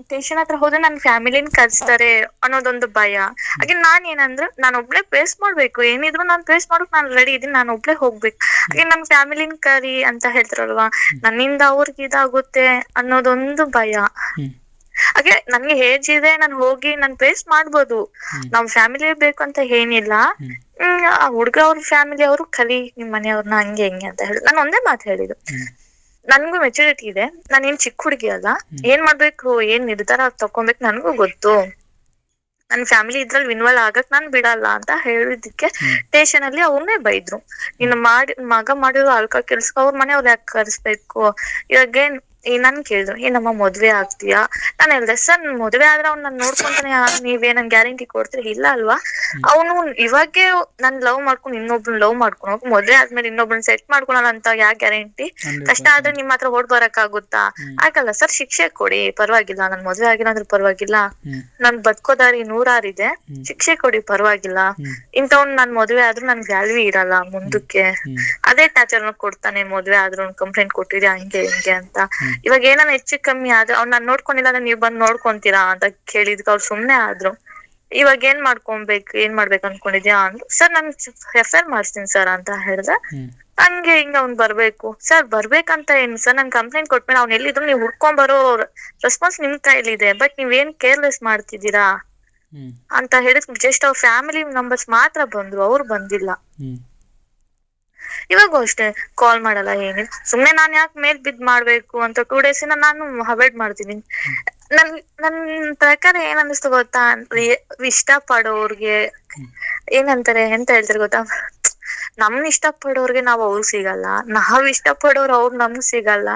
Station ಹತ್ರ ಹೋದ್ರೆ ನನ್ ಫ್ಯಾಮಿಲಿನ ಕರ್ಸ್ತಾರೆ ಅನ್ನೋದೊಂದು ಭಯ. ಹಾಗೆ ನಾನ್ ಏನಂದ್ರೆ ನಾನು ಒಬ್ಳೆ ಫೇಸ್ ಮಾಡ್ಬೇಕು. ಏನಿದ್ರು ನಾನ್ ಫೇಸ್ ಮಾಡೋಕ್ ನಾನು ರೆಡಿ ಇದೀನಿ ನಾನು ಒಬ್ಳೆ ಹೋಗ್ಬೇಕು. ಹಾಗೆ ನನ್ ಫ್ಯಾಮಿಲಿನ ಕರಿ ಅಂತ ಹೇಳ್ತಾರಲ್ವಾ? ನನ್ನಿಂದ ಅವ್ರಿಗೆ ಇದಾಗುತ್ತೆ ಅನ್ನೋದೊಂದು ಭಯ. ಹಾಗೆ ನನ್ಗೆ ಏಜ್ ಇದೆ ನಾನು ಹೋಗಿ ನಾನ್ ಫೇಸ್ ಮಾಡ್ಬೋದು. ನಮ್ ಫ್ಯಾಮಿಲಿ ಬೇಕು ಅಂತ ಏನಿಲ್ಲ. ಹ್ಮ್. ಹ್ಮ್ ಆ ಹುಡ್ಗ ಅವ್ರ ಫ್ಯಾಮಿಲಿ ಅವರು ಕಲಿ ನಿಮ್ ಮನೆಯವ್ರನ್ನ ಹಂಗೆ ಹೆಂಗೆ ಅಂತ ಹೇಳಿ. ನಾನು ಒಂದೇ ಮಾತು ಹೇಳಿದ್ದು. ನನ್ಗೂ ಮೆಚುರಿಟಿ ಇದೆ. ನಾನು ಏನ್ ಚಿಕ್ಕ ಹುಡುಗಿ ಅಲ್ಲ. ಏನ್ ಮಾಡ್ಬೇಕು ಏನ್ ನಿರ್ಧಾರ ತಕೊಂಬೇಕು ನನ್ಗೂ ಗೊತ್ತು. ನನ್ ಫ್ಯಾಮಿಲಿ ಇದ್ರಲ್ಲಿ ಇನ್ವಾಲ್ವ್ ಆಗಕ್ ನಾನ್ ಬಿಡಲ್ಲ ಅಂತ ಹೇಳಿದಕ್ಕೆ ಸ್ಟೇಷನ್ ಅಲ್ಲಿ ಅವ್ರನ್ನೇ ಬೈದ್ರು. ನಿನ್ನ ಮಾಡಿ ಮಗ ಮಾಡಿರೋ ಅಲ್ಕ ಕೆಲ್ಸಕ್ಕೆ ಅವ್ರ ಮನೆಯವ್ರ ಯಾಕೆ ಕರ್ಸ್ಬೇಕು? ಇವಾಗ ಏನ್ ಈ ನನ್ ಕೇಳಿದ್ರು ಏನಮ್ಮ ಮದ್ವೆ ಆಗ್ತೀಯಾ? ನಾನ್ ಹೇಳ್ದೆ ಸರ್ ಮದ್ವೆ ಆದ್ರೆ ಅವ್ನ್ ನಾನ್ ನೋಡ್ಕೊಂತಾನೆ ನೀವೇ ನನ್ ಗ್ಯಾರಂಟಿ ಕೊಡ್ತೀರಿ? ಇಲ್ಲ ಅಲ್ವಾ? ಅವನು ಇವಾಗೆ ನನ್ ಲವ್ ಮಾಡ್ಕೊಂಡು ಇನ್ನೊಬ್ನ ಲವ್ ಮಾಡ್ಕೊಂಡು ಹೋಗಿ ಮದ್ವೆ ಆದ್ಮೇಲೆ ಇನ್ನೊಬ್ನ ಸೆಟ್ ಮಾಡ್ಕೊಳಲ್ಲ ಅಂತ ಯಾ ಗ್ಯಾರಂಟಿ? ಕಷ್ಟ ಆದ್ರೆ ನಿಮ್ ಹತ್ರ ಓಡ್ ಬರಕ್ ಆಗುತ್ತಾ ಆಗಲ್ಲ ಸರ್ ಶಿಕ್ಷೆ ಕೊಡಿ ಪರವಾಗಿಲ್ಲ ನನ್ ಮದ್ವೆ ಆಗಿಲ್ಲ ಅಂದ್ರೆ ಪರವಾಗಿಲ್ಲ ನನ್ ಬದುಕೋದಾರಿ ನೂರಾರಿದೆ ಶಿಕ್ಷೆ ಕೊಡಿ ಪರವಾಗಿಲ್ಲ. ಇಂಥವ್ನ್ ನನ್ ಮದ್ವೆ ಆದ್ರೂ ನನ್ ವ್ಯಾಲ್ಯೂ ಇರಲ್ಲ ಮುಂದಕ್ಕೆ. ಅದೇ ಟಾರ್ಚರ್ ಕೊಡ್ತಾನೆ ಮದ್ವೆ ಆದ್ರೂ ಕಂಪ್ಲೇಂಟ್ ಕೊಟ್ಟಿದ್ಯಾ ಹಿಂಗೆ ಹಿಂಗೆ ಅಂತ. ಇವಾಗ ಏನಾನ ಹೆಚ್ಚು ಕಮ್ಮಿ ಆದ್ರೆ ಅವ್ನ ನಾನ್ ನೋಡ್ಕೊಂಡಿಲ್ಲ ಅಂದ್ರೆ ನೀವ್ ಬಂದ್ ನೋಡ್ಕೊಂತೀರಾ ಅಂತ ಕೇಳಿದ್ಕ ಅವ್ರು ಸುಮ್ನೆ ಆದ್ರು. ಇವಾಗ ಏನ್ ಮಾಡ್ಕೊಬೇಕು ಏನ್ ಮಾಡ್ಬೇಕು ಅನ್ಕೊಂಡಿದ್ಯಾ ಅಂದ್ರು ಸರ್ ನಾನ್ ಎಫ್ ಐ ಆರ್ ಮಾಡಿಸ್ತೀನಿ ಸರ್ ಅಂತ ಹೇಳ್ದೆ. ನಂಗೆ ಹಂಗೆ ಹಿಂಗ ಅವ್ನ್ ಬರ್ಬೇಕು. ಸರ್ ಬರ್ಬೇಕಂತ ಏನ್ ಸರ್ ನಾನು ಕಂಪ್ಲೇಂಟ್ ಕೊಟ್ಮೇಲೆ ಅವ್ನ್ ಎಲ್ಲಿದ್ರು ನೀವ್ ಹುಡ್ಕೊಂಡ್ ಬರೋ ರೆಸ್ಪಾನ್ಸ್ ನಿಮ್ ಕೈಲಿದೆ ಬಟ್ ನೀವೇನ್ ಕೇರ್ಲೆಸ್ ಮಾಡ್ತಿದ್ದೀರಾ? ಅಂತ ಹೇಳಿದ್ ಜಸ್ಟ್ ಅವ್ರ ಫ್ಯಾಮಿಲಿ ಮೆಂಬರ್ಸ್ ಮಾತ್ರ ಬಂದ್ರು ಅವ್ರು ಬಂದಿಲ್ಲ. ಇವಾಗೂ ಅಷ್ಟೇ ಕಾಲ್ ಮಾಡಲ್ಲ ಏನಿಲ್ಲ ಸುಮ್ನೆ ನಾನ್ ಯಾಕೆ ಮೇಲ್ ಬಿದ್ದ್ ಮಾಡ್ಬೇಕು ಅಂತ ಟೂ ಡೇಸ್ ಇಂದ ನಾನು ಅವಾಯ್ಡ್ ಮಾಡ್ತೀನಿ. ನನ್ ನನ್ ಪ್ರಕಾರ ಏನ್ ಗೊತ್ತಾ? ಇಷ್ಟ ಪಡೋರ್ಗೆ ಏನಂತಾರೆ ಎಂತ ಹೇಳ್ತಾರೆ ಗೊತ್ತಾ? ನಮ್ನ ಇಷ್ಟ ಪಡೋರ್ಗೆ ನಾವ್ ಅವ್ರು ಸಿಗಲ್ಲ. ನಾವ್ ಇಷ್ಟ ಪಡೋರ್ ಅವ್ರು ನಮ್ಗ್ ಸಿಗಲ್ಲ.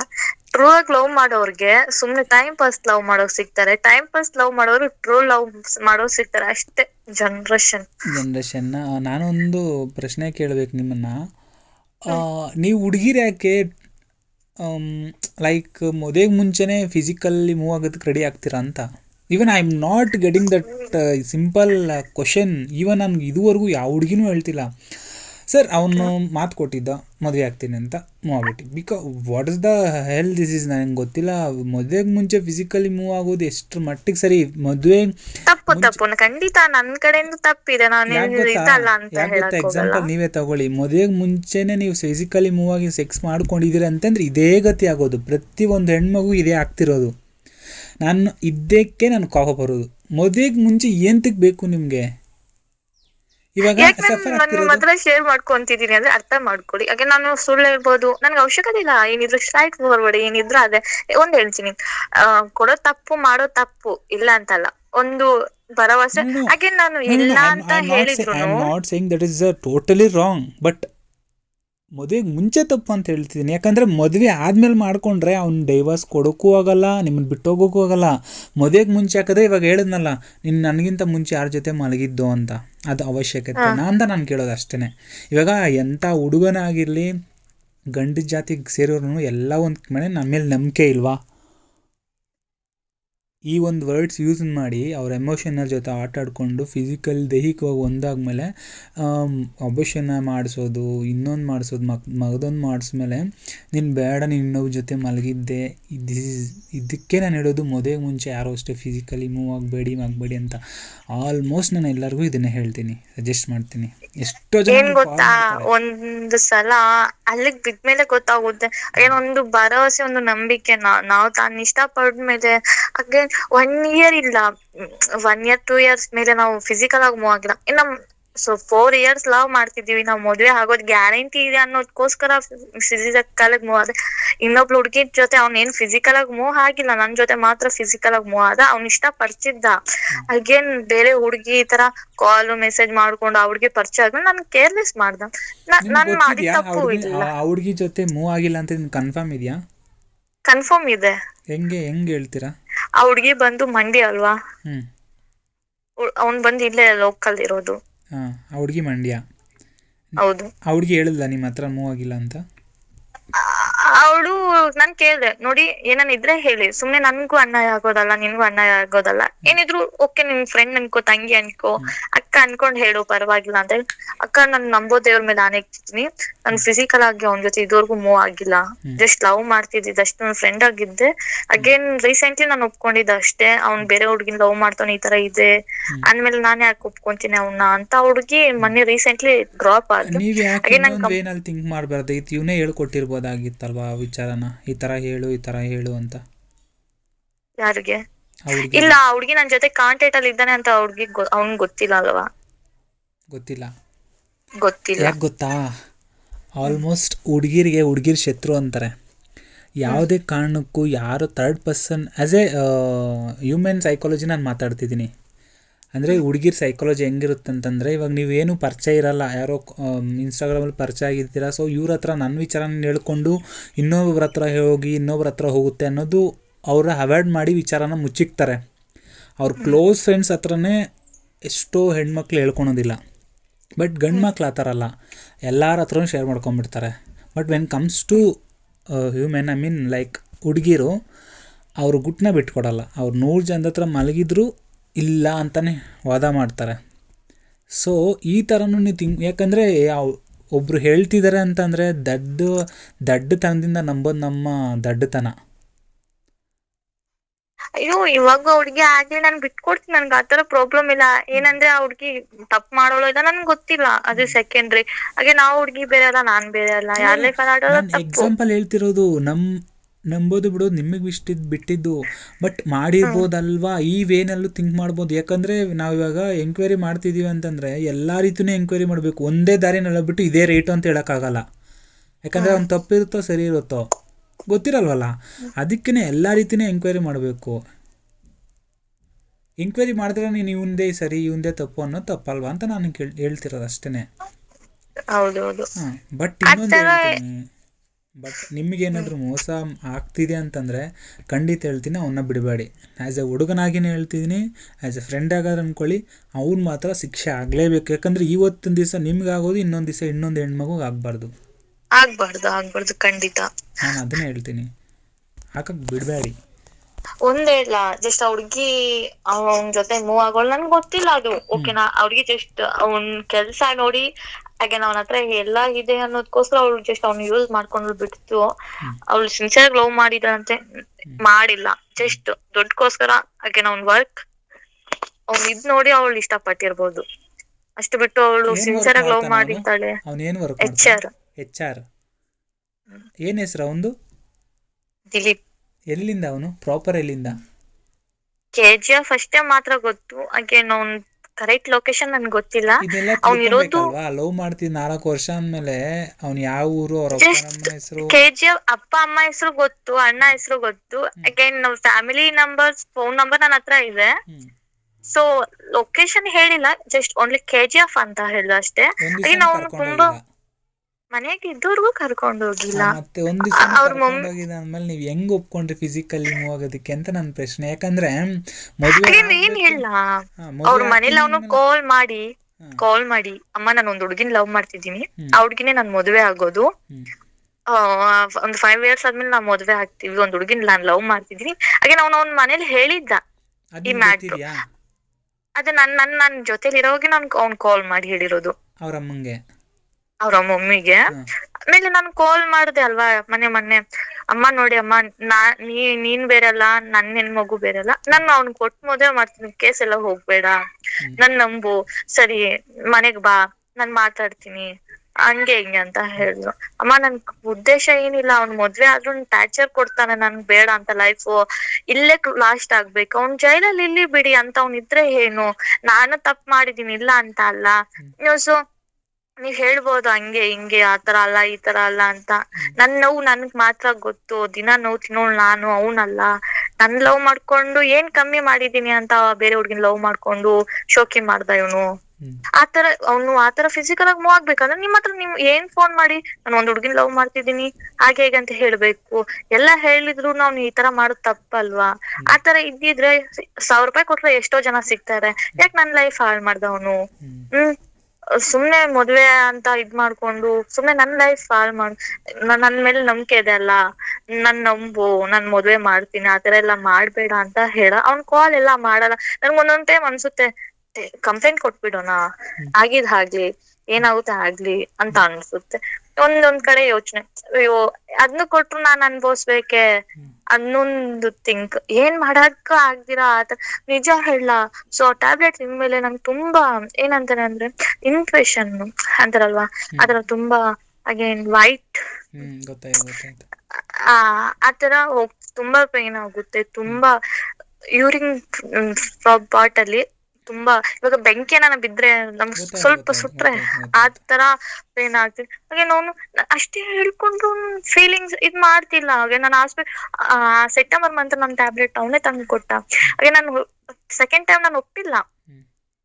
ಟ್ರೂ ಆಗಿ ಲವ್ ಮಾಡೋರ್ಗೆ ಸುಮ್ನೆ ಟೈಮ್ ಪಾಸ್ ಲವ್ ಮಾಡೋರ್ ಸಿಗ್ತಾರೆ. ಟೈಮ್ ಪಾಸ್ ಲವ್ ಮಾಡೋರು ಟ್ರೂ ಲವ್ ಮಾಡೋರ್ ಸಿಗ್ತಾರೆ. ಅಷ್ಟೇ ಜನರೇಷನ್ ಜನರೇಷನ್ ನಾನೊಂದು ಪ್ರಶ್ನೆ ಕೇಳಬೇಕು ನಿಮ್ಮನ್ನು. ನೀವು ಹುಡುಗಿರು ಯಾಕೆ ಲೈಕ್ ಮದುವೆಗೆ ಮುಂಚೆನೇ ಫಿಸಿಕಲ್ಲಿ ಮೂವ್ ಆಗೋದಕ್ಕೆ ರೆಡಿ ಆಗ್ತೀರಾ ಅಂತ? Even I am not getting that simple question even ನಾನು ಇದುವರೆಗೂ ಯಾವ ಹುಡುಗಿನೂ ಹೇಳ್ತಿಲ್ಲ. ಸರ್ ಅವನು ಮಾತು ಕೊಟ್ಟಿದ್ದ ಮದುವೆ ಆಗ್ತೀನಿ ಅಂತ ಮೂವ್ ಆಗ್ಬಿಟ್ಟು. Because what is the hell this is ನನಗೆ ಗೊತ್ತಿಲ್ಲ. ಮದುವೆಗೆ ಮುಂಚೆ ಫಿಸಿಕಲಿ ಮೂವ್ ಆಗೋದು ಎಷ್ಟು ಮಟ್ಟಿಗೆ ಸರಿ? ಮದುವೆ ತಪ್ಪು ತಪ್ಪು. ಖಂಡಿತ ನನ್ನ ಕಡೆಯಿಂದ ತಪ್ಪಿದೆ. ನಾನು ಎಕ್ಸಾಂಪಲ್ ನೀವೇ ತಗೊಳ್ಳಿ. ಮದುವೆಗೆ ಮುಂಚೆನೆ ನೀವು ಫಿಸಿಕಲಿ ಮೂವ್ ಆಗಿ ಸೆಕ್ಸ್ ಮಾಡ್ಕೊಂಡಿದ್ದೀರ ಅಂತಂದ್ರೆ ಇದೇ ಗತಿ ಆಗೋದು. ಪ್ರತಿ ಒಂದು ಹೆಣ್ಮಗು ಇದೇ ಆಗ್ತಿರೋದು. ನಾನು ಇದ್ದಕ್ಕೆ ನಾನು ಕೋಪ ಬರೋದು. ಮದುವೆಗೆ ಮುಂಚೆ ಏಂತಕ್ಕೆ ಬೇಕು ನಿಮಗೆ? ಇವಾಗ ಸಫರ್ ಆಗ್ತಿರೋದು? ಶೇರ್ ಮಾಡ್ಕೊಂತಿದೀನಿ ಅಂದ್ರೆ ಅರ್ಥ ಮಾಡ್ಕೊಳ್ಳಿ. ಹಾಗೆ ನಾನು ಸುಳ್ಳು ಹೇಳ್ಬೋದು ನನ್ಗೆ ಅವಶ್ಯಕತೆ ಇಲ್ಲ. ಏನಿದ್ರು ಸ್ಟ್ರೈಟ್ ಫಾರ್ವರ್ಡ್ ಏನಿದ್ರು ಅದೇ. ಒಂದ್ ಹೇಳ್ತೀನಿ. ಆ ಕೊಡೋ ತಪ್ಪು ಮಾಡೋ ತಪ್ಪು ಇಲ್ಲ ಅಂತಲ್ಲ. ಒಂದು ಭರವಸೆ. No, no. ಹಾಗೆ ನಾನು ಇಲ್ಲ ಅಂತ ಹೇಳಿದ್ರು I am not saying that is totally wrong but ಮದುವೆಗೆ ಮುಂಚೆ ತಪ್ಪು ಅಂತ ಹೇಳ್ತಿದ್ದೀನಿ ಯಾಕಂದ್ರೆ ಮದುವೆ ಆದ್ಮೇಲೆ ಮಾಡ್ಕೊಂಡ್ರೆ ಅವ್ನು ಡೈವರ್ಸ್ ಕೊಡೋಕ್ಕೂ ಆಗಲ್ಲ ನಿಮ್ಮನ್ನು ಬಿಟ್ಟೋಗೋಕ್ಕೂ ಆಗಲ್ಲ. ಮದುವೆಗೆ ಮುಂಚೆ ಹಾಕಿದ್ರೆ ಇವಾಗ ಹೇಳಿದ್ನಲ್ಲ ನೀನು ನನಗಿಂತ ಮುಂಚೆ ಯಾರ ಜೊತೆ ಮಲಗಿದ್ದು ಅಂತ. ಅದು ಅವಶ್ಯಕತೆ. ಅಂತ ನಾನು ಕೇಳೋದು ಅಷ್ಟೇ ಇವಾಗ ಎಂಥ ಹುಡುಗನಾಗಿರ್ಲಿ ಗಂಡು ಜಾತಿಗೆ ಸೇರೋರು ಎಲ್ಲ ಒಂದು ಮನೆ ನಮ್ಮ ಮೇಲೆ ನಂಬಿಕೆ ಇಲ್ವಾ? ಈ ಒಂದು ವರ್ಡ್ಸ್ ಯೂಸ್ ಮಾಡಿ ಅವ್ರ ಎಮೋಷನಲ್ ಜೊತೆ ಆಟ ಆಡಿಕೊಂಡು ಫಿಸಿಕಲ್ ದೈಹಿಕವಾಗಿ ಒಂದಾದ್ಮೇಲೆ ಅಬೊಷನ್ನ ಮಾಡಿಸೋದು ಇನ್ನೊಂದು ಮಾಡಿಸೋದು ಮಕ್ ಮಗದೊಂದು ಮಾಡಿಸ್ಮೇಲೆ ನೀನು ಬೇಡ ನೀನು ಇನ್ನೊಬ್ಬ ಜೊತೆ ಮಲಗಿದ್ದೆ ದಿಸ್ ಇಸ್ ಇದಕ್ಕೆ ನಾನು ಹೇಳೋದು ಮೊದೇ ಮುಂಚೆ ಯಾರೋ ಅಷ್ಟೇ ಫಿಸಿಕಲಿ ಮೂವ್ ಆಗಬೇಡಿ ಆಗಬೇಡಿ ಅಂತ. ಆಲ್ಮೋಸ್ಟ್ ನಾನು ಎಲ್ಲರಿಗೂ ಇದನ್ನೇ ಹೇಳ್ತೀನಿ ಸಜೆಸ್ಟ್ ಮಾಡ್ತೀನಿ. ಎಷ್ಟೋ ಜನ ಗೊತ್ತಾ? ಒಂದು ಸಲ ಅಲ್ಲಿಗ್ ಬಿದ್ಮೇಲೆ ಗೊತ್ತಾಗುತ್ತೆ. ಏನೊಂದು ಭರವಸೆ ಒಂದು ನಂಬಿಕೆ ನಾವು ತಾನು ಇಷ್ಟ ಮೇಲೆ ಹಾಗೆ ಒನ್ ಇಯರ್ ಇಲ್ಲ. ಒನ್ ಇಯರ್ ಟೂ ಇಯರ್ಸ್ ಮೇಲೆ ನಾವು ಫಿಸಿಕಲ್ ಆಗಿ ಮೂವ್ ಆಗಿಲ್ಲ. ಇನ್ನ ಸೊ ಫೋರ್ ಇಯರ್ಸ್ ಲವ್ ಮಾಡ್ತಿದೀವಿ ನಾವು ಮದ್ವೆ ಆಗೋದ್ ಗ್ಯಾರಂಟಿ ಇದೆ ಅನ್ನೋದಕ್ಕೋಸ್ಕರ ಫಿಸಿಕಲ್ ಆಗಿ ಮೂವ್ ಆದ. ಇನ್ನೊಬ್ಳು ಹುಡುಗಿ ಜೊತೆ ಅವ್ನ್ ಏನ್ ಫಿಸಿಕಲ್ ಆಗಿ ಮೂವ್ ಆಗಿಲ್ಲ. ನನ್ ಜೊತೆ ಮಾತ್ರ ಫಿಸಿಕಲ್ ಆಗಿ ಮೂವ್ ಆದ. ಅವ್ನ ಇಷ್ಟ ಪಡ್ತಿದ್ದ ಅಗೇನ್ ಬೇರೆ ಹುಡುಗಿ ಈ ತರ ಕಾಲ್ ಮೆಸೇಜ್ ಮಾಡ್ಕೊಂಡು ಆ ಹುಡ್ಗಿ ಪರಿಚಯ ಆದ್ಮೇಲೆ ನಾನು ಕೇರ್ಲೆಸ್ ಮಾಡ್ದ. ನನ್ ಮಾಡಿ ಮಾಡಿದ ತಪ್ಪು ಇಲ್ಲ. ಹುಡುಗಿ ಜೊತೆ ಮೂವ್ ಆಗಿಲ್ಲ ಅಂತ ಕನ್ಫರ್ಮ್ ಇದೆಯಾ? ಕನ್ಫರ್ಮ್ ಇದೆ. ಹೆಂಗೆ ಹೆಂಗ್ ಹೇಳ್ತೀರಾ? ಆ ಹುಡ್ಗಿ ಬಂದು ಮಂಡಿ ಅಲ್ವಾ? ಹ್ಮ್. ಅವ್ನ್ ಬಂದು ಇಲ್ಲೇ ಲೋಕಲ್ ಇರೋದು. ಹಾ ಆ ಹುಡುಗಿ ಮಂಡ್ಯ. ಹೌದು. ಆ ಹುಡುಗಿ ಹೇಳಿಲ್ಲ ನಿಮ್ಮ ಹತ್ರ ಮೂವ್ ಆಗಿಲ್ಲ ಅಂತ? ಅವಳು ನಾನ್ ಕೇಳ್ದೆ ನೋಡಿ ಏನನ್ ಇದ್ರೆ ಹೇಳಿ. ಸುಮ್ನೆ ನನ್ಗೂ ಅನ್ಯಾಯ ಆಗೋದಲ್ಲ ನಿನ್ಗೂ ಅನ್ಯಾಯ ಆಗೋದಲ್ಲ. ಏನಿದ್ರು ಓಕೆ ನಿನ್ ಫ್ರೆಂಡ್ ಅನ್ಕೋ ತಂಗಿ ಅನ್ಕೋ ಅಕ್ಕ ಅನ್ಕೊಂಡ್ ಹೇಳು ಪರವಾಗಿಲ್ಲ ಅಂತ ಅಕ್ಕ ನನ್ ನಂಬೋ ದೇವ್ರ ಮೇಲೆ ನಾನೇ ಇಕ್ತಿದ್ದೀನಿ ನನ್ ಫಿಸಿಕಲ್ ಆಗಿ ಅವ್ನ ಜೊತೆ ಇದುವರೆಗೂ ಮೂವ್ ಆಗಿಲ್ಲ. ಜಸ್ಟ್ ಲವ್ ಮಾಡ್ತಿದ್ದಿದ್ದು ಅಷ್ಟೇ ನನ್ ಫ್ರೆಂಡ್ ಆಗಿದ್ದೆ. ಅಗೇನ್ ರೀಸೆಂಟ್ಲಿ ನಾನು ಒಪ್ಕೊಂಡಿದ್ದೆ ಅಷ್ಟೇ. ಅವ್ನ್ ಬೇರೆ ಹುಡ್ಗಿನ್ ಲವ್ ಮಾಡ್ತಾನೆ ಈ ತರ ಇದೆ. ಅಂದ್ಮೇಲೆ ನಾನ್ ಯಾಕೆ ಒಪ್ಕೊಂತೀನಿ ಅವ್ನ ಅಂತ ಹುಡ್ಗಿ ಮೊನ್ನೆ ರೀಸೆಂಟ್ಲಿ ಡ್ರಾಪ್ ನೀವ್ ಯಾಕೆ ಇನ್ನೊಂದ್ ಥಿಂಕ್ ಇವನೇ ಹೇಳ್ಕೊಟ್ಟಿರ್ಬೋದಾಗಿತ್ತಲ್ವಾ ಆ ವಿಚಾರನ? ಈ ತರ ಹೇಳು ಈ ತರ ಹೇಳು ಅಂತ. ಯಾರಿಗೆ? ಇಲ್ಲ ಆ ಹುಡ್ಗಿ ನನ್ ಜೊತೆ ಕಾಂಟ್ಯಾಕ್ಟ್ ಅಲ್ಲಿ ಇದ್ದಾನೆ ಅಂತ ಹುಡ್ಗಿ ಅವ್ನ್ ಗೊತ್ತಿಲ್ಲ ಅಲ್ವಾ? ಗೊತ್ತಿಲ್ಲ. ಗೊತ್ತಿಲ್ಲ. ಯಾಕೆ ಗೊತ್ತಾ? ಆಲ್ಮೋಸ್ಟ್ ಹುಡುಗಿರಿಗೆ ಹುಡುಗಿರ್ ಶತ್ರು ಅಂತಾರೆ. ಯಾವುದೇ ಕಾರಣಕ್ಕೂ ಯಾರು third person as a human psychology ನಾನು ಮಾತಾಡ್ತಿದ್ದೀನಿ. ಅಂದರೆ ಹುಡುಗಿರ್ ಸೈಕಾಲಜಿ ಹೆಂಗಿರುತ್ತೆ ಅಂತಂದರೆ ಇವಾಗ ನೀವೇನು ಪರಿಚಯ ಇರಲ್ಲ ಯಾರೋ ಇನ್ಸ್ಟಾಗ್ರಾಮಲ್ಲಿ ಪರಿಚಯ ಆಗಿರ್ತೀರ ಸೊ ಇವ್ರ ಹತ್ರ ನನ್ನ ವಿಚಾರನ ಹೇಳ್ಕೊಂಡು ಇನ್ನೊಬ್ಬರ ಹತ್ರ ಹೋಗಿ ಇನ್ನೊಬ್ಬರ ಹತ್ರ ಹೋಗುತ್ತೆ ಅನ್ನೋದು ಅವರ ಅವಾಯ್ಡ್ ಮಾಡಿ ವಿಚಾರನ ಮುಚ್ಚಿಕ್ತಾರೆ. ಅವ್ರ ಕ್ಲೋಸ್ ಫ್ರೆಂಡ್ಸ್ ಹತ್ರನೇ ಎಷ್ಟೋ ಹೆಣ್ಮಕ್ಳು ಹೇಳ್ಕೊಳೋದಿಲ್ಲ. ಬಟ್ ಗಂಡು ಮಕ್ಳು ಆ ಥರ ಅಲ್ಲ. ಎಲ್ಲರ ಹತ್ರನೂ share ಮಾಡ್ಕೊಂಬಿಡ್ತಾರೆ. But when comes to human I mean like ಹುಡುಗಿರು ಅವ್ರ ಗುಟ್ಟನ್ನ ಬಿಟ್ಕೊಡಲ್ಲ. ಅವ್ರು ನೂರು ಜನದ ಹತ್ರ ಮಲಗಿದ್ರು ಇಲ್ಲ ಅಂತಲೇ ವಾದ ಮಾಡ್ತಾರೆ. ಸೊ ಈ ಥರನೂ ನೀವು ತಿಂಗ್ ಯಾಕಂದರೆ ಯಾವ ಒಬ್ಬರು ಹೇಳ್ತಿದ್ದಾರೆ ಅಂತಂದರೆ ದಡ್ಡ ದಡ್ಡತನದಿಂದ ನಂಬೋದು ನಮ್ಮ ದಡ್ಡತನ. ಅಯ್ಯೋ ಇವಾಗ ಹುಡ್ಗಿ ಆಗ್ಲಿ ನಾನ್ ಬಿಟ್ಕೊಡ್ತೀನಿ ನನ್ಗೆ ಆತರ ಪ್ರಾಬ್ಲಮ್ ಇಲ್ಲ. ಏನಂದ್ರೆ ಆ ಹುಡ್ಗಿ ತಪ್ಪು ಮಾಡೋಳು ಇಲ್ಲ ನನ್ಗೆ ಗೊತ್ತಿಲ್ಲ. ಅದು ಸೆಕೆಂಡ್ರಿ ಹಾಗೆ ನಾವು ಹುಡ್ಗಿ ಬೇರೆ ಅಲ್ಲ ನಾನ್ ಬೇರೆ ಅಲ್ಲ. ಯಾರ್ ಲೈಫ್ ಆಡೋದು ನಾನು ತಪ್ಪು. ಎಕ್ಸಾಂಪಲ್ ಹೇಳ್ತಿರೋದು ನಮ್ ನಂಬೋದು ಬಿಡೋದು ನಿಮಗೆ ಇಷ್ಟಿದ್ ಬಿಟ್ಟಿದ್ದು. ಬಟ್ ಮಾಡಿರ್ಬೋದಲ್ವಾ? ಈ ವೇನಲ್ಲೂ ಥಿಂಕ್ ಮಾಡ್ಬೋದು. ಯಾಕಂದರೆ ನಾವಿವಾಗ ಎಂಕ್ವೈರಿ ಮಾಡ್ತಿದ್ದೀವಿ ಅಂತಂದರೆ ಎಲ್ಲ ರೀತಿಯೂ ಎಂಕ್ವೈರಿ ಮಾಡಬೇಕು. ಒಂದೇ ದಾರಿನಲ್ಲಿ ಬಿಟ್ಟು ಇದೇ ರೇಟು ಅಂತ ಹೇಳೋಕ್ಕಾಗಲ್ಲ. ಯಾಕಂದರೆ ಅವ್ನು ತಪ್ಪಿರುತ್ತೋ ಸರಿ ಇರುತ್ತೋ? ಗೊತ್ತಿರಲ್ವಲ್ಲ? ಅದಕ್ಕೇ ಎಲ್ಲ ರೀತಿನೇ ಎಂಕ್ವೈರಿ ಮಾಡಬೇಕು. ಎಂಕ್ವೈರಿ ಮಾಡಿದ್ರೆ ನೀನು ಇವಂದೇ ಸರಿ ಇವಂದೇ ತಪ್ಪು ಅನ್ನೋದು ತಪ್ಪಲ್ವಾ ಅಂತ ನಾನು ಕೇಳಿ ಹೇಳ್ತಿರೋದು ಅಷ್ಟೇ ಬಟ್ ಇನ್ನೊಂದು ಹೇಳ್ತೀನಿ. ಬಟ್ ನಿಮಗೇನಾದರೂ ಮೋಸ ಆಗ್ತಿದೆ ಅಂತಂದರೆ ಖಂಡಿತ ಹೇಳ್ತೀನಿ ಅವನ್ನ ಬಿಡಬೇಡಿ. ಆ್ಯಸ್ ಎ ಹುಡುಗನಾಗಿನೇ ಹೇಳ್ತಿದ್ದೀನಿ ಆ್ಯಸ್ ಎ ಫ್ರೆಂಡ್ ಆಗಾದ್ರೆ ಅಂದ್ಕೊಳ್ಳಿ ಅವ್ನು ಮಾತ್ರ ಶಿಕ್ಷೆ ಆಗಲೇಬೇಕು. ಯಾಕಂದರೆ ಇವತ್ತಿನ ದಿವಸ ನಿಮ್ಗಾಗೋದು ಇನ್ನೊಂದು ದಿವಸ ಇನ್ನೊಂದು ಹೆಣ್ಮಗು ಆಗಬಾರ್ದು. ಆಗ್ಬಾರ್ದು ಆಗ್ಬಾರ್ದು ಖಂಡಿತ. ನಾನು ಅದನ್ನೇ ಹೇಳ್ತೀನಿ. ಹಾಕಕ್ ಬಿಡಬೇಡಿ. ಒಂದೇ ಇಲ್ಲ ಜಸ್ಟ್ ಅವ್ರಿಗೆ ಹುಡ್ಗಿ ಅವನ್ ಜೊತೆ ಮೂವ್ ಆಗೋಳ್. ನನ್ಗೆ ಗೊತ್ತಿಲ್ಲ ಅದು. ಓಕೆನಾ ಅವ್ರಿಗೆ ಜಸ್ಟ್ ಅವನ್ ಕೆಲ್ಸ ನೋಡಿ ಹಾಗೆ ಅವನ ಹತ್ರ ಎಲ್ಲ ಇದೆ ಅನ್ನೋದಕ್ಕೋಸ್ಕರ ಅವ್ಳು ಜಸ್ಟ್ ಅವ್ನ ಯೂಸ್ ಮಾಡ್ಕೊಂಡು ಬಿಡ್ತು. ಅವ್ಳು ಸಿನ್ಸಿಯರ್ ಲವ್ ಮಾಡಿದಂತೆ ಮಾಡಿಲ್ಲ. ಜಸ್ಟ್ ದುಡ್ಕೋಸ್ಕರ ಹಾಗೆ ಅವ್ನ್ ವರ್ಕ್ ಅವ್ನ್ ಇದ್ ನೋಡಿ ಅವಳು ಇಷ್ಟಪಟ್ಟಿರ್ಬೋದು. ಅಷ್ಟು ಬಿಟ್ಟು ಅವಳು ಸಿನ್ಸಿಯರ್ ಆಗಿ ಲವ್? ಮಾಡಿದ್ದಾಳೆ. ಅವನೇನು work H R H R ಏನು ಹೆಸ್ರು ಅವನು ದಿಲೀಪ್. ಎಲ್ಲಿಂದ ಅವನು? ಪ್ರಾಪರ್ ಎಲ್ಲಿಂದ? ಕೆ ಜಿ ಎಫ್ ಅಷ್ಟೇ ಮಾತ್ರ ಗೊತ್ತು. ಹಾಗೆ ಅವ್ನ್ ಕರೆಕ್ಟ್ ಲೊಕೇಶನ್ ನನ್ಗೆ ಗೊತ್ತಿಲ್ಲ. ಇದೆಲ್ಲ ಅವ್ನ್ ಇರೋದು- ತಿಳ್ಕೊಬೇಕಲ್ವಾ? ಲವ್ ಮಾಡ್ತಿದ್ ನಾಲ್ಕು ವರ್ಷ ಆದ್ಮೇಲೆ ಅವ್ನ ಯಾವ ಊರು ಅವ್ರ ಅಪ್ಪ Just ನಮ್ಮ ಹೆಸರು? ಕೆ ಜಿ ಎಫ್ ಅಪ್ಪ ಅಮ್ಮ ಹೆಸರು ಗೊತ್ತು ಅಣ್ಣ ಹೆಸರು ಗೊತ್ತು. ಅಗೇನ್ ನಾವ್ ಫ್ಯಾಮಿಲಿ ನಂಬರ್ ಫೋನ್ ನಂಬರ್ ನನ್ನ ಹತ್ರ ಇದೆ. ಸೊ ಲೊಕೇಶನ್ ಹೇಳಿಲ್ಲ just only K G F ಅಂತ ಹೇಳಿದ ಅಷ್ಟೇ. ಒಂದ್ ದಿವಸ ಕರ್ಕೊಂಡು ತುಂಬಾ ಮನೆಗೆ ಇದ್ದವ್ರಿಗೂ ಕರ್ಕೊಂಡು ಹೋಗಿಲ್ಲ. ಮತ್ತೆ ಒಂದು ದಿವಸ ಅವ್ರ ಮಮ್ಮಿ- ಕರ್ಕೊಂಡು ಹೋಗಿದ ಅಂದ್ಮೇಲೆ ನೀವು ಹೆಂಗ್ ಒಪ್ಕೊಂಡ್ರಿ ಫಿಸಿಕಲಿ ಮೂವ್ ಆಗೋದಕ್ಕೆ ಅಂತ ನನ್ನ ಪ್ರಶ್ನೆ. ಯಾಕಂದ್ರೆ ಮದುವೆ ಏನ್ ಇಲ್ಲ ಅವ್ರ ಮನೇಲಿ ಅವನು ಕಾಲ್ ಮಾಡಿ ಕಾಲ್ ಮಾಡಿ. ಅಮ್ಮ ನಾನು ಒಂದ್ ಹುಡುಗಿನ ಲವ್ ಮಾಡ್ತಿದ್ದೀನಿ. ಆ ಹುಡುಗಿನೇ ನನ್ ಮದ್ವೆ ಆಗೋದು. ಹ್ಮ್. ಆ, ಒಂದ್ ಫೈವ್ ಇಯರ್ಸ್ ಆದ್ಮೇಲೆ ನಾವ್ ಮದ್ವೆ ಆಗ್ತೀವಿ. ಒಂದ್ ಹುಡುಗಿನ ನಾನ್ ಲವ್ ಮಾಡ್ತಿದೀನಿ ಹಾಗೆ ಅವ್ನ ಅವ್ನ ಮನೇಲಿ ಹೇಳಿದ್ದ ಅದ್ ಈ. ಗೊತ್ತಿದ್ಯಾ? ಅದೇ ನನ್ ನನ್ ನನ್ ಜೊತೆಲಿ ಇರೋವಾಗ ನಾನ್ ಅವ್ನ್ ಕಾಲ್ ಮಾಡಿ ಹೇಳಿರೋದು. ಅವ್ರ ಅಮ್ಮಂಗೆ? ಅವ್ರ ಮಮ್ಮಿಗೆ. ಆಮೇಲೆ ನಾನು ಕಾಲ್ ಮಾಡ್ದೆ ಅಲ್ವಾ ಮೊನ್ನೆ ಮೊನ್ನೆ. ಅಮ್ಮ ನೋಡಿ ಅಮ್ಮ ನಾ ನೀ ನೀನ್ ಬೇರೆಲ್ಲ ನನ್ ನಿನ್ ಮಗು ಬೇರೆಲ್ಲ ನಾನ್ ಅವ್ನ್ ಕೊಟ್ ಮದ್ವೆ ಮಾಡ್ತೀನಿ ಕೇಸ್ ಎಲ್ಲ ಹೋಗ್ಬೇಡ. ನನ್ ನಂಬು ಸರಿ ಮನೆಗ್ ಬಾ ನಾನ್ ಮಾತಾಡ್ತೀನಿ. ಹಂಗೆ ಹಿಂಗೆ ಅಂತ ಹೇಳಿದ್ರು. ಅಮ್ಮ ನನ್ ಉದ್ದೇಶ ಏನಿಲ್ಲ ಅವ್ನ್ ಮದ್ವೆ ಆದ್ರೂ ಟ್ಯಾಚರ್ ಕೊಡ್ತಾನೆ ನನ್ಗ್ ಬೇಡ ಅಂತ ಲೈಫ್ ಇಲ್ಲೇ ಲಾಸ್ಟ್ ಆಗ್ಬೇಕು. ಅವ್ನ್ ಜೈಲಲ್ಲಿ ಇಲ್ಲಿ ಬಿಡಿ ಅಂತ ಅವ್ನ್ ಇದ್ರೆ ಏನು? ನಾನು ತಪ್ಪು ಮಾಡಿದೀನಿ ಇಲ್ಲ ಅಂತ ಅಲ್ಲ. ನೀವು ಸೊ ನೀವ್ ಹೇಳ್ಬೋದು ಹಂಗೆ ಹಿಂಗೆ ಆತರ ಅಲ್ಲ ಈ ತರ ಅಲ್ಲ ಅಂತ. ನನ್ ನೋವು ನನ್ಗ್ ಮಾತ್ರ ಗೊತ್ತು. ದಿನ ನೋವು ತಿನ್ನೋಳ್ ನಾನು ಅವನಲ್ಲ. ನನ್ ಲವ್ ಮಾಡ್ಕೊಂಡು ಏನ್ ಕಮ್ಮಿ ಮಾಡಿದೀನಿ ಅಂತ ಬೇರೆ ಹುಡ್ಗಿನ್ ಲವ್ ಮಾಡ್ಕೊಂಡು ಶೋಕಿ ಮಾಡ್ದ ಇವನು. ಆತರ ಅವ್ನು ಆತರ ಫಿಸಿಕಲ್ ಆಗಿ ಮೂವ್ ಆಗ್ಬೇಕಂದ್ರೆ ನಿಮ್ ಹತ್ರ ನಿಮ್ ಏನ್ ಫೋನ್ ಮಾಡಿ ನಾನು ಒಂದ್ ಹುಡ್ಗಿನ್ ಲವ್ ಮಾಡ್ತಿದೀನಿ ಹಾಗೆ ಹೇಗೆ ಅಂತ ಹೇಳ್ಬೇಕು. ಎಲ್ಲ ಹೇಳಿದ್ರು ನಾವ್ ಈ ತರ ಮಾಡೋದ್ ತಪ್ಪಲ್ವಾ? ಆತರ ಇದ್ದಿದ್ರೆ ಸಾವಿರ ರೂಪಾಯಿ ಕೊಟ್ರೆ ಎಷ್ಟೋ ಜನ ಸಿಗ್ತಾರೆ. ಯಾಕೆ ನನ್ ಲೈಫ್ ಹಾಳ್ ಮಾಡ್ದ ಅವನು? ಹ್ಮ್. ಸುಮ್ನೆ ಮದ್ವೆ ಅಂತ ಇದ್ ಮಾಡ್ಕೊಂಡು ಸುಮ್ನೆ ನನ್ ಲೈಫ್ ಹಾಳ್ ಮಾಡ್ ನನ್ ಮೇಲೆ ನಂಬಿಕೆ ಇದೆ ಅಲ್ಲ ನನ್ ನಂಬು ನಾನ್ ಮದ್ವೆ ಮಾಡ್ತೀನಿ ಆತರ ಎಲ್ಲಾ ಮಾಡ್ಬೇಡ ಅಂತ ಹೇಳ ಅವ್ನ್ ಕಾಲ್ ಎಲ್ಲಾ ಮಾಡಲ್ಲ. ನನ್ಗ್ ಒಂದೊಂದ್ ಟೈಮ್ ಅನ್ಸುತ್ತೆ ಕಂಪ್ಲೇಂಟ್ ಕೊಟ್ಬಿಡೋಣ? ಆಗಿದ್ ಆಗ್ಲಿ ಏನಾಗುತ್ತೆ ಆಗ್ಲಿ? ಅಂತ ಅನ್ಸುತ್ತೆ. ಒಂದೊಂದ್ ಕಡೆ ಯೋಚನೆ ಅಯ್ಯೋ ಅದ್ನು ಕೊಟ್ರು ನಾನ್ ಅನ್ಭವಿಸ್ಬೇಕೆ? ಅನ್ನೊಂದು ಥಿಂಕ್ ಏನ್ ಮಾಡಕ್ಕ ಆಗ್ದಿರಾ ಆತರ ನಿಜ ಹೇಳ ಸೊ ಟ್ಯಾಬ್ಲೆಟ್ ಮೇಲೆ ನಂಗೆ ತುಂಬಾ ಏನಂತಾರೆ ಅಂದ್ರೆ ಇನ್ಫೆಕ್ಷನ್ ಅಂತಾರಲ್ವಾ? ಅದರ ತುಂಬಾ ಅಗೇನ್ ವೈಟ್ ಹ್ಮ್ ಗೊತ್ತಾಯ್ತು ಗೊತ್ತಾಯ್ತು. ಆ ಆತರ ಹೋಗ್ ತುಂಬಾ ಪೇನ್ ಆಗುತ್ತೆ ತುಂಬಾ ಯೂರಿನ್ ಪಾಟ್ ಅಲ್ಲಿ. ತುಂಬಾ ಇವಾಗ ಬೆಂಕಿ ಏನಾನ ಬಿದ್ರೆ ನಮ್ಗ್ ಸ್ವಲ್ಪ ಸುಟ್ರೆ ಗೊತ್ತಾಯ್ತು, ಆ ಗೊತ್ತಾಯ್ತು. ತರ ಪೇನ್ ಆಗ್ತದೆ. ಹಾಗೆ ನಾನು ಅಷ್ಟೇ ಹೇಳ್ಕೊಂಡು ಫೀಲಿಂಗ್ಸ್ ಇದ್ ಮಾಡ್ತಿಲ್ಲ. ಹಾಗೆ ನಾನು ಆ ಸೆಪ್ಟೆಂಬರ್ ಮಂತ್ ನನ್ ಟ್ಯಾಬ್ಲೆಟ್ ಅವನೇ ತಂದು ಕೊಟ್ಟ. ಹಾಗೆ ನಾನು ಸೆಕೆಂಡ್ ಟೈಮ್ ನಾನು ಒಪ್ಪಿಲ್ಲ.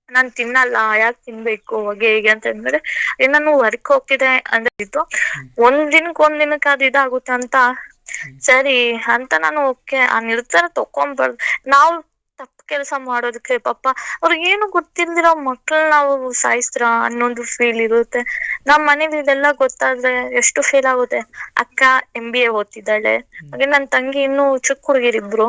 ನಾನ್ ತಿನ್ನಲ್ಲ ಯಾಕೆ ತಿನ್ಬೇಕು ಹಾಗೆ ಹೀಗೆ ಅಂತ ಅಂದ್ಮೇಲೆ ನಾನು ವರ್ಕ್ ಹೋಗ್ತಿದೆ ಅಂದ್ರೆ ಇದು ಒಂದ್ ದಿನಕ್ ಒಂದ್ ದಿನಕ್ಕೆ ಅದು ಇದಾಗುತ್ತೆ ಅಂತ. ಸರಿ ಅಂತ ನಾನು ಓಕೆ ಆ ನಿರ್ಧಾರ ತಕೊಂಬಾರ್ದು. ನಾವು ಕೆಲಸ ಮಾಡೋದಕ್ಕೆ ಪಾಪ ಅವ್ರಿಗೆ ಏನು ಗೊತ್ತಿಲ್ದಿರೋ ಮಕ್ಳ್ ನಾವು ಸಾಯಿಸ್ತೀರಾ ಅನ್ನೊಂದು ಫೀಲ್ ಇರುತ್ತೆ. ನಮ್ ಮನೇಲಿ ಇದೆಲ್ಲ ಗೊತ್ತಾದ್ರೆ ಎಷ್ಟು ಫೇಲ್ ಆಗುತ್ತೆ. ಅಕ್ಕ ಎಂ ಬಿ ಎ ಓದ್ತಿದ್ದಾಳೆ. ಹಾಗೆ ನನ್ ತಂಗಿ ಇನ್ನು ಚಿಕ್ಕ ಹುಡುಗಿರಿಬ್ರು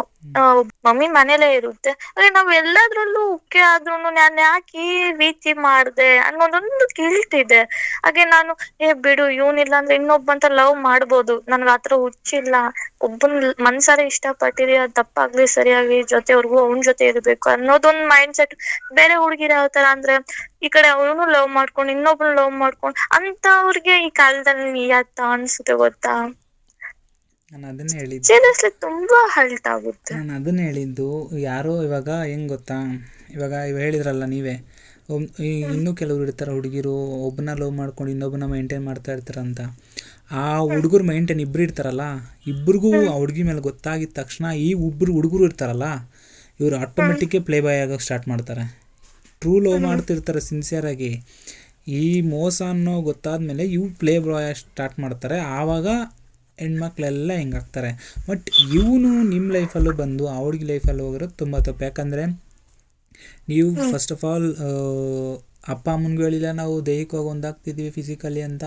ಮಮ್ಮಿ ಮನೇಲೆ ಇರುತ್ತೆ. ಹಾಗೆ ನಾವ್ ಎಲ್ಲದ್ರಲ್ಲೂ ಓಕೆ ಆದ್ರೂನು ನಾನ್ ಯಾಕೆ ಈ ರೀತಿ ಮಾಡ್ದೆ ಅನ್ನೋದೊಂದು ಗಿಲ್ಟ್ ಇದೆ. ಹಾಗೆ ನಾನು ಏ ಬಿಡು ಇವನಿಲ್ಲ ಅಂದ್ರೆ ಇನ್ನೊಬ್ಬಂತ ಲವ್ ಮಾಡ್ಬೋದು. ನನ್ಗ್ ಆತರ ಹುಚ್ಚಿಲ್ಲ. ಒಬ್ಬನ್ ಮನ್ಸಾರೆ ಇಷ್ಟ ಪಟ್ಟಿರಿ ಅದ್ ತಪ್ಪಾಗ್ಲಿ ಸರಿಯಾಗ್ಲಿ ಅವ್ರಿಗೂ ಅವ್ನ್ ಜೊತೆ ಇರ್ಬೇಕು ಅನ್ನೋದೊಂದ್ ಮೈಂಡ್ ಸೆಟ್ ಬೇರೆ ಹುಡ್ಗಿರ್ ಯಾವ ತರ ಅಂದ್ರೆ ಈ ಕಡೆ ಅವನು ಲವ್ ಮಾಡ್ಕೊಂಡು ಇನ್ನೊಬ್ನ ಲವ್ ಮಾಡ್ಕೊಂಡು ಅಂತವ್ರಿಗೆ ಈ ಕಾಲದಲ್ಲಿ ಯಾತ ಅನ್ಸುತ್ತೆ ಗೊತ್ತಾ? ನಾನು ಅದನ್ನ ಹೇಳಿದ್ದು. ಸೀರಿಯಸ್ಲಿ ತುಂಬಾ ಹಲ್ಟ್ ಆಗುತ್ತೆ. ನಾನು ಅದನ್ನ ಹೇಳಿದ್ದು. ಯಾರು ಇವಾಗ ಹೆಂಗ್ ಗೊತ್ತಾ? ಇವಾಗ ಇವಾಗ ಹೇಳಿದ್ರಲ್ಲ ನೀವೇ ಇನ್ನೂ ಕೆಲವರು ಇರ್ತಾರೆ ಹುಡುಗಿರು ಒಬ್ಬನ ಲವ್ ಮಾಡ್ಕೊಂಡು ಇನ್ನೊಬ್ಬನ ಮೇಂಟೈನ್ ಮಾಡ್ತಾ ಇರ್ತಾರಂತ. ಆ ಹುಡುಗರು ಮೈಂಟೈನ್ ಇಬ್ಬರು ಇರ್ತಾರಲ್ಲ ಇಬ್ರಿಗೂ ಆ ಹುಡುಗಿ ಮೇಲೆ ಗೊತ್ತಾಗಿದ ತಕ್ಷಣ ಈ ಇಬ್ಬರು ಹುಡುಗರು ಇರ್ತಾರಲ್ಲ ಇವರು ಆಟೋಮೆಟಿಕ್ಕೇ ಪ್ಲೇ ಬಾಯ್ ಆಗೋಕೆ ಸ್ಟಾರ್ಟ್ ಮಾಡ್ತಾರೆ. ಟ್ರೂ ಲವ್ ಮಾಡ್ತಿರ್ತಾರೆ ಸಿನ್ಸಿಯರಾಗಿ ಈ ಮೋಸ ಅನ್ನೋ ಗೊತ್ತಾದ್ಮೇಲೆ ಇವು ಪ್ಲೇ ಬಾಯ್ ಸ್ಟಾರ್ಟ್ ಮಾಡ್ತಾರೆ. ಆವಾಗ ಹೆಣ್ಮಕ್ಳೆಲ್ಲ ಹಿಂಗಾಗ್ತಾರೆ ಬಟ್ ಇವನು ನಿಮ್ಮ ಲೈಫಲ್ಲೂ ಬಂದು ಆ ಹುಡುಗಿ ಲೈಫಲ್ಲಿ ಹೋಗಿರೋದು ತುಂಬ ತಪ್ಪು. ಯಾಕಂದರೆ ನೀವು ಫಸ್ಟ್ ಆಫ್ ಆಲ್ ಅಪ್ಪ ಅಮ್ಮನಿಗೂ ಹೇಳಿಲ್ಲ ನಾವು ದೈಹಿಕವಾಗಿ ಒಂದಾಗ್ತಿದ್ದೀವಿ ಫಿಸಿಕಲಿ ಅಂತ.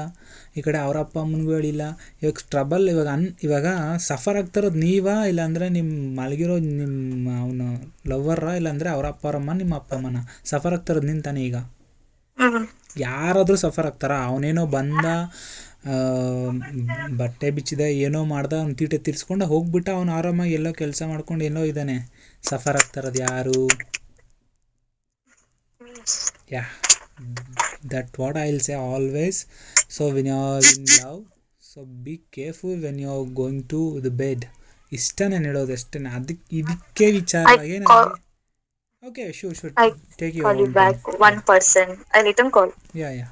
ಈ ಕಡೆ ಅವ್ರ ಅಪ್ಪ ಅಮ್ಮನಿಗೂ ಹೇಳಿಲ್ಲ ಇವಾಗ ಟ್ರಬಲ್ ಇವಾಗ ಅನ್, ಇವಾಗ ಸಫರ್ ಆಗ್ತಿರೋದು ನೀವಾ? ಇಲ್ಲಾಂದರೆ ನಿಮ್ಮ ಮಲಗಿರೋ ನಿಮ್ಮ ಅವನು ಲವ್ವರ ಇಲ್ಲಾಂದರೆ ಅವ್ರ ಅಪ್ಪ ಅಮ್ಮ ನಿಮ್ಮ ಅಪ್ಪ ಅಮ್ಮನ? ಸಫರ್ ನಿನ್ನ ತಾನೇ ಈಗ? ಯಾರಾದರೂ ಸಫರ್ ಆಗ್ತಾರ? ಅವನೇನೋ ಬಂದ ಬಟ್ಟೆ ಬಿಚ್ಚಿದ, ಏನೋ ಮಾಡ್ದ, ಅವ್ನು ತೀಟೆ ತೀರ್ಸ್ಕೊಂಡು ಹೋಗ್ಬಿಟ್ಟ, ಅವ್ನು ಆರಾಮಾಗಿ ಎಲ್ಲೋ ಕೆಲಸ ಮಾಡ್ಕೊಂಡು ಎಲ್ಲೋ ಇದ್ದಾನೆ. ಸಫರ್ ಆಗ್ತಾರದು ಯಾರು? Yeah that what I will say always so when you are in love so be careful when you are going to the bed ಇಷ್ಟ ನಾನು ಹೇಳೋದು ಅಷ್ಟೇ ಅದಕ್ಕೆ ಇದಕ್ಕೆ ವಿಚಾರವಾಗಿ call- ನನಗೆ okay sure sure I take call you you back one person. I return call. Yeah yeah